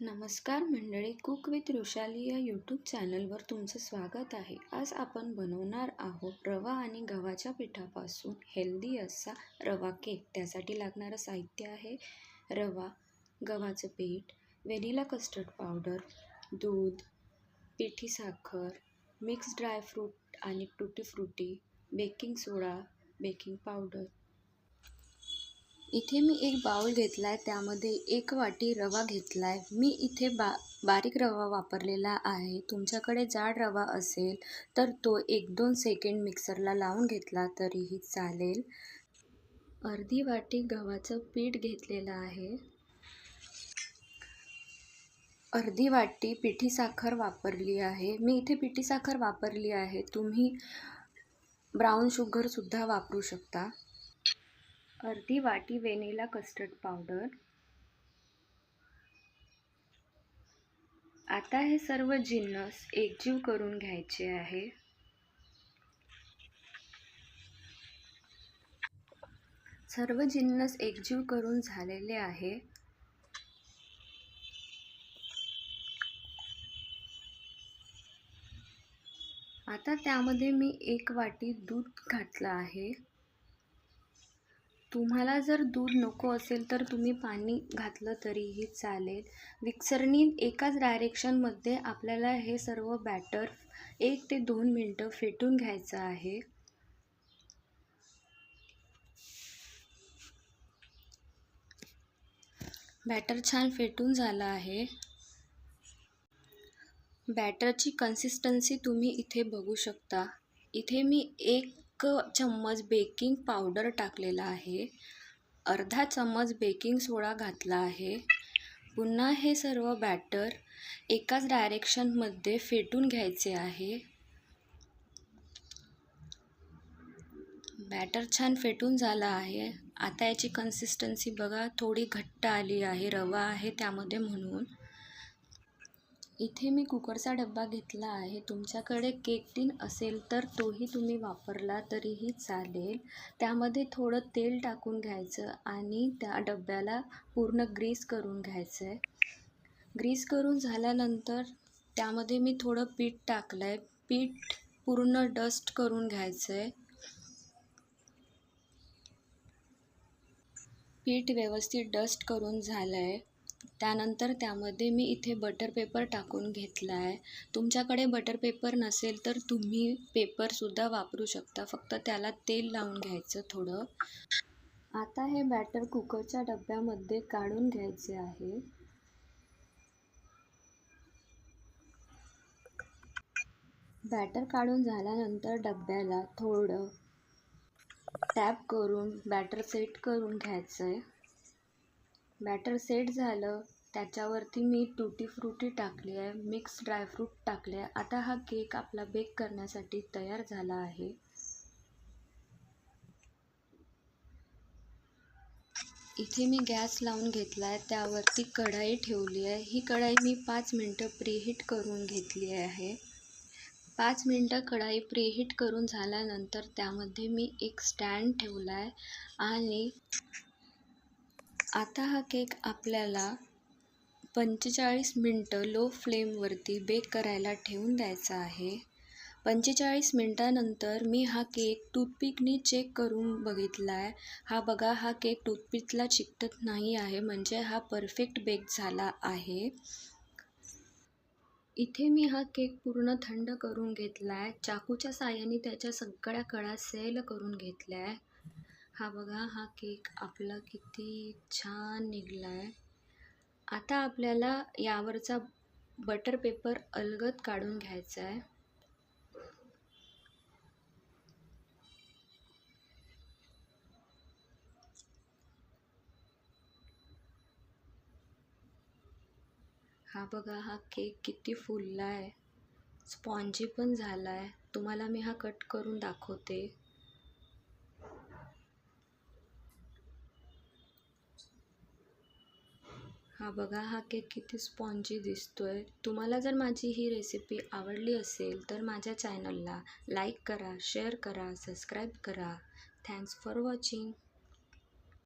नमस्कार मंडळी cook with Rushali या यूट्यूब चॅनलवर तुमचं स्वागत आहे. आज आपण बनवणार आहोत रवा आणि गव्हाच्या पिठापासून हेल्दी असा रवा केक. त्यासाठी लागणारं साहित्य आहे रवा गव्हाचं पीठ व्हेनिला कस्टर्ड पावडर दूध पिठी साखर मिक्स ड्रायफ्रूट आणि tutti frutti baking soda baking powder. इथे मी एक बाउल घेतला आहे त्यामध्ये एक वाटी रवा घेतला आहे मी इथे बा बारीक रवा वापरलेला आहे. तुमच्याकडे जाड रवा असेल तर तो एक दोन सेकंड मिक्सरला लावून घेतला तरीही चालेल. अर्धी वाटी गव्हाचं पीठ घेतलेलं आहे. अर्धी वाटी पिठी साखर वापरली आहे. मी इथे पिठी साखर वापरली आहे. तुम्ही ब्राऊन शुगरसुद्धा वापरू शकता. अर्धी वाटी वेनिला कस्टर्ड पावडर. आता हे सर्व जिन्नस एकजीव करून घ्यायचे आहे. सर्व जिन्नस एकजीव करून झालेले आहे. आता त्यामध्ये मी एक वाटी दूध घातलं आहे. तुम्हाला जर दूध नको असेल तर तुम्ही पाणी घातलं तरीही चालेल. मिक्सरनी एकाच डायरेक्शनमध्ये आपल्याला हे सर्व बॅटर एक ते दोन मिनटं फेटून घ्यायचं आहे. बॅटर छान फेटून झालं आहे. बॅटरची कन्सिस्टन्सी तुम्ही इथे बघू शकता. इथे मी एक एक चम्मच बेकिंग पावडर टाकलेला आहे. अर्धा चम्मच बेकिंग सोडा घातला आहे. पुन्हा हे सर्व बॅटर एकाच डायरेक्शनमध्ये फेटून घ्यायचे आहे. बॅटर छान फेटून झाला आहे. आता याची कन्सिस्टन्सी बघा. थोडी घट्ट आली आहे. रवा आहे त्यामध्ये म्हणून. इथे मी कुकरचा डब्बा घेतला आहे. तुमच्याकडे केक टीन असेल तर तोही तुम्ही वापरला तरीही चालेल. त्यामध्ये थोडं तेल टाकून घ्यायचं आणि त्या डब्याला पूर्ण ग्रीस करून घ्यायचं आहे ग्रीस करून झाल्यानंतर त्यामध्ये मी थोडं पीठ टाकलं आहे पीठ पूर्ण डस्ट करून घ्यायचं आहे पीठ व्यवस्थित डस्ट करून झालं आहे त्यानंतर त्यामध्ये मी इथे बटर पेपर टाकून घेतला आहे तुमच्याकडे बटर पेपर नसेल तर तुम्ही पेपरसुद्धा वापरू शकता. फक्त त्याला तेल लावून घ्यायचं थोडं. आता हे बॅटर कुकरच्या डब्यामध्ये काढून घ्यायचे आहे. बॅटर काढून झाल्यानंतर डब्याला थोडं टॅप करून बॅटर सेट करून घ्यायचं आहे बॅटर सेट झालं त्याच्यावरती मी टूटी फ्रुटी टाकली आहे मिक्स ड्रायफ्रूट टाकले आहे. आता हा केक आपला बेक करण्यासाठी तयार झाला आहे. इथे मी गॅस लावून घेतला आहे त्यावरती कढाई ठेवली आहे. ही कढाई मी पाच मिनटं प्रीहीट करून घेतली आहे. पाच मिनटं कढाई प्रीहीट करून झाल्यानंतर त्यामध्ये मी एक स्टँड ठेवला आहे आणि आता हा केक आपल्याला पंचेचाळीस मिनटं लो फ्लेमवरती बेक करायला ठेवून द्यायचा आहे. पंचेचाळीस मिनटानंतर मी हा केक टूथपिकनी चेक करून बघितला आहे हा बघा हा केक टूथपिकला चिकटत नाही आहे म्हणजे हा परफेक्ट बेक झाला आहे. इथे मी हा केक पूर्ण थंड करून घेतला आहे चाकूच्या साह्याने त्याच्या सगळ्या कडा सेल करून घेतल्या. आहे हा बघा हा केक आपला किती छान निघला आहे आता आपल्याला यावरचा बटर पेपर अलगद काढून घ्यायचा आहे हा बघा हा केक किती फुलला आहे स्पॉन्जी पण झाला आहे तुम्हाला मी हा कट करून दाखवते. हा बघा हा केक किती स्पॉन्जी दिसतो आहे तुम्हाला जर माझी ही रेसिपी आवडली असेल तर माझ्या चॅनलला लाईक करा शेअर करा सबस्क्राईब करा. Thanks for watching.